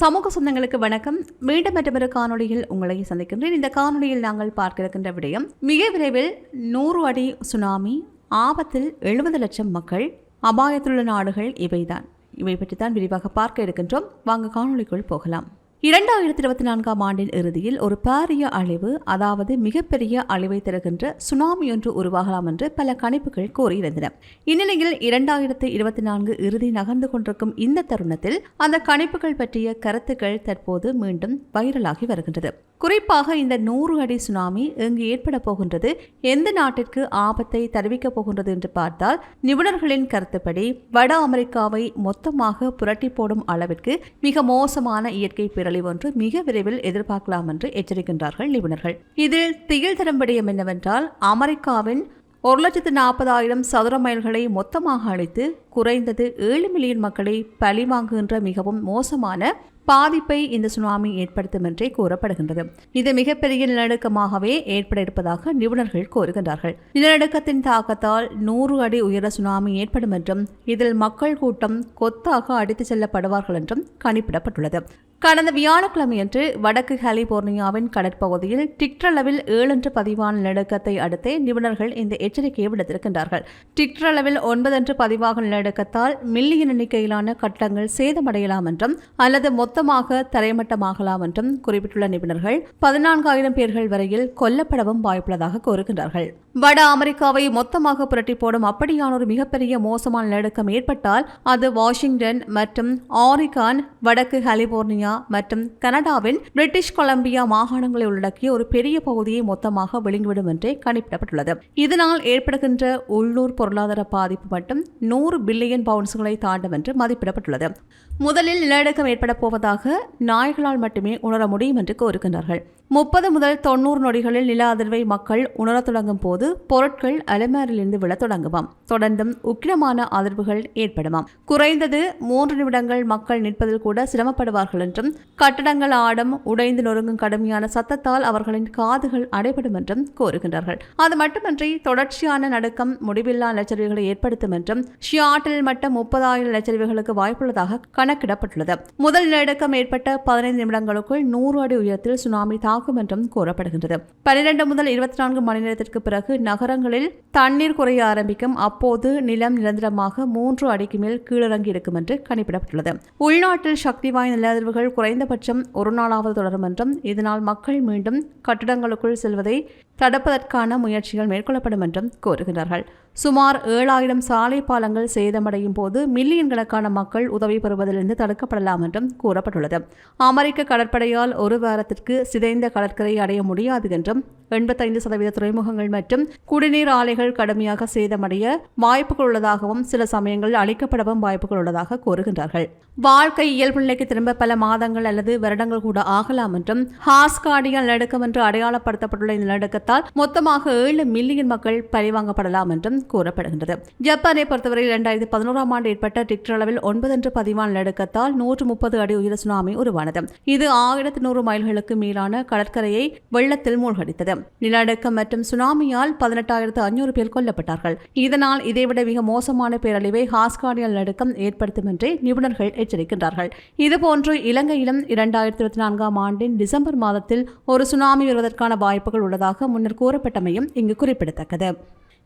சமூக சொந்தங்களுக்கு வணக்கம். மீண்டும் மற்றொரு காணொளியில் உங்களை சந்திக்கின்றேன். இந்த காணொளியில் நாங்கள் பார்க்க இருக்கின்ற விடயம் மிக விரைவில் நூறு அடி சுனாமி ஆபத்தில் எழுபது லட்சம் மக்கள் அபாயத்திலுள்ள நாடுகள் இவைதான். இவை பற்றி தான் விரிவாக பார்க்க இருக்கின்றோம். வாங்க காணொளிக்குள் போகலாம். இரண்டாயிரத்தி இருபத்தி நான்காம் ஆண்டின் இறுதியில் ஒரு பாரிய அழிவு அதாவது மிகப்பெரிய அழிவை தருகின்ற சுனாமி ஒன்று உருவாகலாம் என்று பல கணிப்புகள் கூறியிருந்தன. இந்நிலையில் இரண்டாயிரத்தி இருபத்தி நான்கு இறுதி நகர்ந்து கொண்டிருக்கும் இந்த தருணத்தில் அந்த கணிப்புகள் பற்றிய கருத்துக்கள் தற்போது மீண்டும் வைரலாகி வருகின்றது. குறிப்பாக இந்த நூறு அடி சுனாமி எங்கு ஏற்பட போகின்றது. எந்த நாட்டிற்கு ஆபத்தை தெரிவிக்கப் போகின்றது என்று பார்த்தால் நிபுணர்களின் கருத்துப்படி வட அமெரிக்காவை மொத்தமாக புரட்டி போடும் அளவிற்கு மிக மோசமான இயற்கை பேரழிவு ஒன்று மிக விரைவில் எதிர்பார்க்கலாம் என்று எச்சரிக்கின்றார்கள் நிபுணர்கள். இதில் திகில் தரும் விடயம் என்னவென்றால் அமெரிக்காவின் ஒரு லட்சத்து நாற்பதாயிரம் சதுர மைல்களை மொத்தமாக அழித்து குறைந்தது ஏழு மில்லியன் மக்களை பழிவாங்குகின்ற மிகவும் மோசமான பாதிப்பை இந்த சுனாமி ஏற்படுத்தும் என்றே கூறப்படுகின்றது. இது மிகப்பெரிய நிலநடுக்கமாகவே ஏற்பட இருப்பதாக நிபுணர்கள் கூறுகின்றார்கள். நிலநடுக்கத்தின் தாக்கத்தால் நூறு அடி உயர சுனாமி ஏற்படும் என்றும் இதில் மக்கள் கூட்டம் கொத்தாக அடித்துச் செல்லப்படுவார்கள் என்றும் கணிப்பிடப்பட்டுள்ளது. கடந்த வியாழக்கிழமையன்று வடக்கு கலிபோர்னியாவின் கடற்பகுதியில் டிக்டரளவில் ஏழென்று பதிவான நிலநடுக்கத்தை அடுத்தே நிபுணர்கள் இந்த எச்சரிக்கையை விடுத்திருக்கின்றார்கள். டிக்டரளவில் ஒன்பதென்று பதிவாகும் நிலநடுக்கத்தால் மில்லியன் எண்ணிக்கையிலான கட்டங்கள் சேதமடையலாம் என்றும் அல்லது மொத்தமாக தரைமட்டமாகலாம் என்றும் குறிப்பிட்டுள்ள நிபுணர்கள் பதினான்காயிரம் பேர்கள் வரையில் கொல்லப்படவும் வாய்ப்புள்ளதாக கூறுகின்றார்கள். வட அமெரிக்காவை மொத்தமாக புரட்டி போடும் அப்படியான ஒரு மிகப்பெரிய மோசமான நிலநடுக்கம் ஏற்பட்டால் அது வாஷிங்டன் மற்றும் ஆரிகான் வடக்கு கலிபோர்னியா மற்றும் கனடாவின் பிரிட்டிஷ் கொலம்பியா மாகாணங்களை உள்ளடக்கிய ஒரு பெரிய பகுதியை மொத்தமாக விழுங்கிவிடும் என்றே கணிப்பிடப்பட்டுள்ளது. இதனால் ஏற்படுகின்ற உள்ளூர் பொருளாதார பாதிப்பு மட்டும் நூறு பில்லியன் பவுன்ஸ்களை தாண்டும் என்று மதிப்பிடப்பட்டுள்ளது. முதலில் நிலநடுக்கம் ஏற்பட போவதாக நாய்களால் மட்டுமே உணர முடியும் என்று கூறுகின்றார்கள் முப்பது முதல் தொண்ணூறு நொடிகளில் நில அதிர்வை மக்கள் உணரத் தொடங்கும் போது போது பொருட்கள் அலமாரிலிருந்து விழத் தொடங்குமாம் தொடர்ந்தும் உக்கிரமான அதிர்வுகள் ஏற்படுமாம். குறைந்தது மூன்று நிமிடங்கள் மக்கள் நிற்பதில் கூட சிரமப்படுவார்கள் என்றும் கட்டடங்கள் ஆடும் உடைந்து நொறுங்கும் கடுமையான சத்தத்தால் அவர்களின் காதுகள் அடைபடும் என்றும் கூறுகின்றார்கள். அது மட்டுமன்றி தொடர்ச்சியான நடுக்கம் முடிவில்லா நிலச்சரிவுகளை ஏற்படுத்தும் என்றும் ஷியாட்டில் மட்டும் முப்பதாயிரம் நிலச்சரிவுகளுக்கு வாய்ப்புள்ளதாக கணக்கிடப்பட்டுள்ளது. முதல் நிலநடுக்கம் ஏற்பட்ட பதினைந்து நிமிடங்களுக்குள் நூறு அடி உயரத்தில் சுனாமி தாக்கும் என்றும் கூறப்படுகின்றது. பனிரெண்டு முதல் இருபத்தி நான்கு மணி நேரத்திற்கு பிறகு நகரங்களில் தண்ணீர் குறைய ஆரம்பிக்கும். அப்போது நிலம் நிரந்தரமாக மூன்று அடிக்கு மேல் கீழிறங்கி இருக்கும் என்று கணிப்பிடப்பட்டுள்ளது. உள்நாட்டில் சக்தி வாய்ந்த நிலஅதிர்வுகள் குறைந்தபட்சம் ஒரு நாளாவது தொடரும் என்றும் இதனால் மக்கள் மீண்டும் கட்டிடங்களுக்குள் செல்வதை தடுப்பதற்கான முயற்சிகள் மேற்கொள்ளப்படும் என்றும் கூறுகிறார்கள் சுமார் ஏழாயிரம் சாலை பாலங்கள் சேதமடையும் போது மில்லியன் கணக்கான மக்கள் உதவி பெறுவதிலிருந்து தடுக்கப்படலாம் என்றும் கூறப்பட்டுள்ளது. அமெரிக்க கடற்படையால் ஒரு வாரத்திற்கு சிதைந்த கடற்கரை அடைய முடியாது என்றும் எண்பத்தைந்து சதவீத துறைமுகங்கள் மற்றும் குடிநீர் ஆலைகள் கடுமையாக சேதமடைய வாய்ப்புகள் உள்ளதாகவும் சில சமயங்களில் அளிக்கப்படவும் வாய்ப்புகள் உள்ளதாக கூறுகின்றார்கள். வாழ்க்கை இயல்பு நிலைக்கு திரும்ப பல மாதங்கள் அல்லது வருடங்கள் கூட ஆகலாம் என்றும் ஹாஸ்காடியா நிலநடுக்கம் என்று அடையாளப்படுத்தப்பட்டுள்ள இந்த நிலநடுக்கத்தால் மொத்தமாக ஏழு மில்லியன் மக்கள் பழிவாங்கப்படலாம் என்றும் கூறப்படுகின்றது. ஜப்பானை பொறுத்தவரை இரண்டாயிரத்தி பதினோராம் ஆண்டு ஏற்பட்ட டிக்டர் அளவில் ஒன்பது என்று பதிவான நடுக்கத்தால் நூற்று முப்பது அடி உயர சுனாமி உருவானது. இது ஆயிரத்தி நூறு மைல்களுக்கு மேலான கடற்கரையை வெள்ளத்தில் மூழ்கடித்தது. நிலநடுக்கம் மற்றும் சுனாமியால் பதினெட்டாயிரத்து அஞ்சூறு பேர் கொல்லப்பட்டார்கள். இதனால் இதைவிட மிக மோசமான பேரழிவை ஹாஸ்கானியல் நடுக்கம் ஏற்படுத்தும் என்றே நிபுணர்கள் எச்சரிக்கின்றார்கள். இதுபோன்று இலங்கையிலும் இரண்டாயிரத்தி இருபத்தி நான்காம் ஆண்டின் டிசம்பர் மாதத்தில் ஒரு சுனாமி வருவதற்கான வாய்ப்புகள் உள்ளதாக முன்னர் கூறப்பட்டமையும் இங்கு குறிப்பிடத்தக்கது.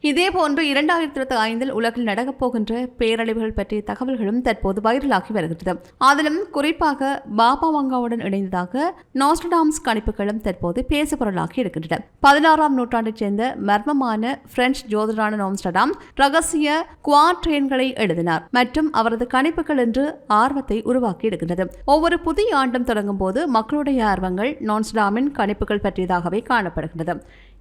இதேபோன்று இரண்டாயிரத்தி இருபத்தி ஐந்தில் உலகில் நடக்கப் போகின்ற பேரழிவுகள் பற்றிய தகவல்களும் தற்போது வைரலாகி வருகிறது அதிலும் குறிப்பாக பாபா வங்காவுடன் இணைந்ததாக நாஸ்டடாம்ஸ் கணிப்புகளும் தற்போது பேசுபொருளாகி இருக்கின்றன. பதினாறாம் நூற்றாண்டைச் சேர்ந்த மர்மமான பிரெஞ்சு ஜோதிடரான நோம்ஸ்டடாம் ரகசிய குவாட்ரேன்களை எழுதினார் மற்றும் அவரது கணிப்புகள் என்று ஆர்வத்தை உருவாக்கி இருக்கின்றது. ஒவ்வொரு புதிய ஆண்டும் தொடங்கும் போது மக்களுடைய ஆர்வங்கள் நான்ஸ்டாமின் கணிப்புகள் பற்றியதாகவே காணப்படுகின்றது.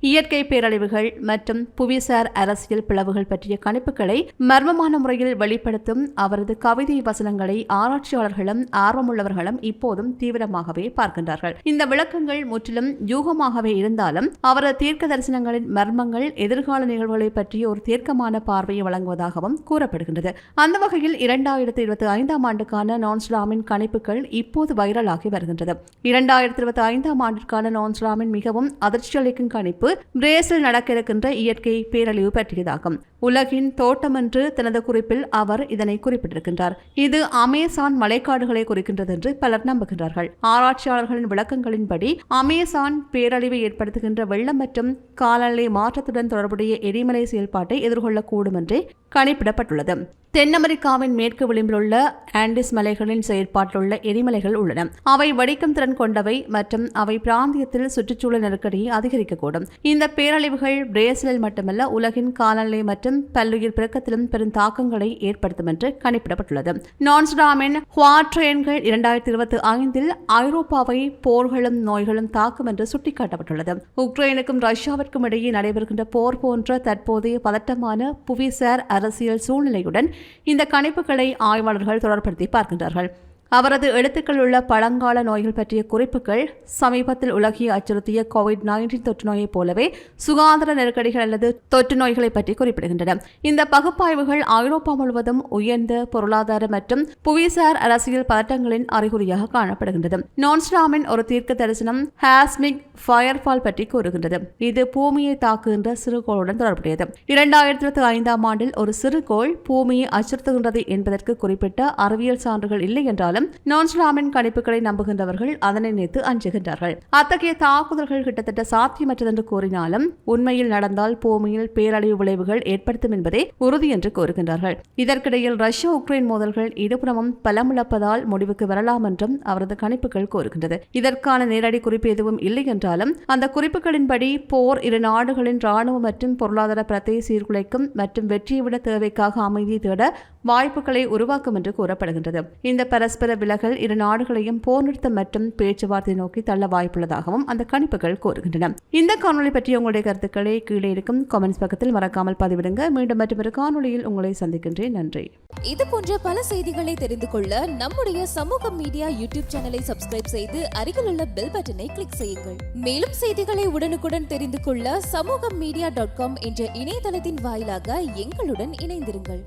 இயற்கை பேரழிவுகள் மற்றும் புவிசார் அரசியல் பிளவுகள் பற்றிய கணிப்புகளை மர்மமான முறையில் வெளிப்படுத்தும் அவரது கவிதை வசனங்களை ஆராய்ச்சியாளர்களும் ஆர்வமுள்ளவர்களும் இப்போதும் தீவிரமாகவே பார்க்கின்றார்கள். இந்த விளக்கங்கள் முற்றிலும் யூகமாகவே இருந்தாலும் அவரது தீர்க்க தரிசனங்களின் மர்மங்கள் எதிர்கால நிகழ்வுகளை பற்றிய ஒரு தீர்க்கமான பார்வையை வழங்குவதாகவும் கூறப்படுகின்றது. அந்த வகையில் இரண்டாயிரத்தி இருபத்தி ஐந்தாம் ஆண்டுக்கான நான்ஸ்லாமின் கணிப்புகள் இப்போது வைரலாகி வருகின்றது. இரண்டாயிரத்தி இருபத்தி ஐந்தாம் ஆண்டிற்கான நான்ஸ்லாமின் மிகவும் அதிர்ச்சியளிக்கும் கணிப்பு பிரேசில் நடக்க இருக்கின்ற இயற்கை பேரழிவு பற்றியதாகும். உலகின் தோட்டம் என்று தனது குறிப்பில் அவர் இதனை குறிப்பிட்டிருக்கின்றார். இது அமேசான் மலைக்காடுகளை குறிக்கின்றது என்று பலர் நம்புகின்றார்கள். ஆராய்ச்சியாளர்களின் விளக்கங்களின்படி அமேசான் பேரழிவை ஏற்படுத்துகின்ற வெள்ளம் மற்றும் காலநிலை மாற்றத்துடன் தொடர்புடைய எரிமலை செயல்பாட்டை எதிர்கொள்ளக்கூடும் என்று கணிப்பிடப்பட்டுள்ளது. தென் அமெரிக்காவின் மேற்கு விளிம்பில் உள்ள ஆண்டிஸ் மலைகளின் செயற்பாட்டில் உள்ள எரிமலைகள் உள்ளன. அவை வடிக்கும் திறன் கொண்டவை மற்றும் அவை பிராந்தியத்தில் சுற்றுச்சூழல் நெருக்கடியை அதிகரிக்கக்கூடும். இந்த பேரழிவுகள் பிரேசிலில் மட்டுமல்ல உலகின் காலநிலை மற்றும் பல்லுயிர் பிறக்கத்திலும் பெரும் தாக்கங்களை ஏற்படுத்தும் என்று கணிப்பிடப்பட்டுள்ளது. நான்ஸ்டாமின் குவாட்ரேன்கள் இரண்டாயிரத்தி இருபத்தி ஐந்தில் ஐரோப்பாவை போர்களும் நோய்களும் தாக்கும் என்று சுட்டிக்காட்டப்பட்டுள்ளது. உக்ரைனுக்கும் ரஷ்யாவிற்கும் இடையே நடைபெறுகின்ற போர் போன்ற தற்போதைய பதட்டமான புவிசார் அரசியல் சூழ்நிலையுடன் இந்த கணிப்புகளை ஆய்வாளர்கள் தொடர்படுத்தி பார்க்கின்றார்கள். அவரது எழுத்துக்கள் உள்ள பழங்கால நோய்கள் பற்றிய குறிப்புகள் சமீபத்தில் உலகியை அச்சுறுத்திய கோவிட் நைன்டீன் தொற்று நோயைப் போலவே சுகாதார நெருக்கடிகள் அல்லது தொற்று நோய்களை பற்றி குறிப்பிடுகின்றன. இந்த பகுப்பாய்வுகள் ஐரோப்பா முழுவதும் உயர்ந்த பொருளாதார மற்றும் புவிசார் அரசியல் பதட்டங்களின் அறிகுறியாக காணப்படுகின்றது. நோன்ஸ்டாமின் ஒரு தீர்க்க தரிசனம் ஹாஸ்மிக் ஃபயர்ஃபால் பற்றி கூறுகின்றது. இது பூமியை தாக்குகின்ற சிறுகோளுடன் தொடர்புடையது. இரண்டாயிரத்தி இருபத்தி ஐந்தாம் ஆண்டில் ஒரு சிறுகோள் பூமியை அச்சுறுத்துகின்றது என்பதற்கு குறிப்பிட்ட அறிவியல் சான்றுகள் இல்லை என்றாலும் நான்ஸ்லாமின் கணிப்புகளை நம்புகின்றவர்கள் அதனை நினைத்து அஞ்சுகின்றார்கள். அத்தகைய தாக்குதல்கள் கிட்டத்தட்ட சாத்தியமற்றது என்று கூறினாலும் உண்மையில் நடந்தால் பூமியில் பேரழிவு விளைவுகள் ஏற்படுத்தும் என்பதே உறுதி என்று கூறுகின்றார்கள். இதற்கிடையில் ரஷ்யா உக்ரைன் மோதல்கள் இருபுறமும் பலமிழப்பதால் முடிவுக்கு வரலாம் என்றும் அவரது கணிப்புகள் கூறுகின்றது. இதற்கான நேரடி குறிப்பு எதுவும் இல்லை என்றாலும் அந்த குறிப்புகளின்படி போர் இரு நாடுகளின் ராணுவ மற்றும் பொருளாதார பிரத்தை சீர்குலைக்கும் மற்றும் வெற்றியை விட தேவைக்காக அமைதியை தேட வாய்ப்புகளை உருவாக்கும் என்று கூறப்படுகின்றது. இந்த பரஸ்பர விலகல் இரு நாடுகளையும் போர் நிறுத்தம் மற்றும் பேச்சுவார்த்தை நோக்கி தள்ள வாய்ப்புள்ளதாகவும் அந்த கணிப்புகள் கூறுகின்றன. இந்த காணொலி பற்றிய உங்களுடைய கருத்துக்களை கீழே இருக்கும் கமெண்ட்ஸ் பக்கத்தில் மறக்காமல் பதிவிடுங்க. மீண்டும் மற்றொரு காணொலியில் உங்களை சந்திக்கின்றேன். நன்றி. இது போன்ற பல செய்திகளை தெரிந்து கொள்ள நம்முடைய சமூக மீடியா யூடியூப் சேனலை சப்ஸ்கிரைப் செய்து அருகில் உள்ள பெல் பட்டனை கிளிக் செய்யுங்கள். மேலும் செய்திகளை உடனுக்குடன் தெரிந்து கொள்ள சமூக மீடியா டாட் காம் என்ற இணையதளத்தின் வாயிலாக எங்களுடன் இணைந்திருங்கள்.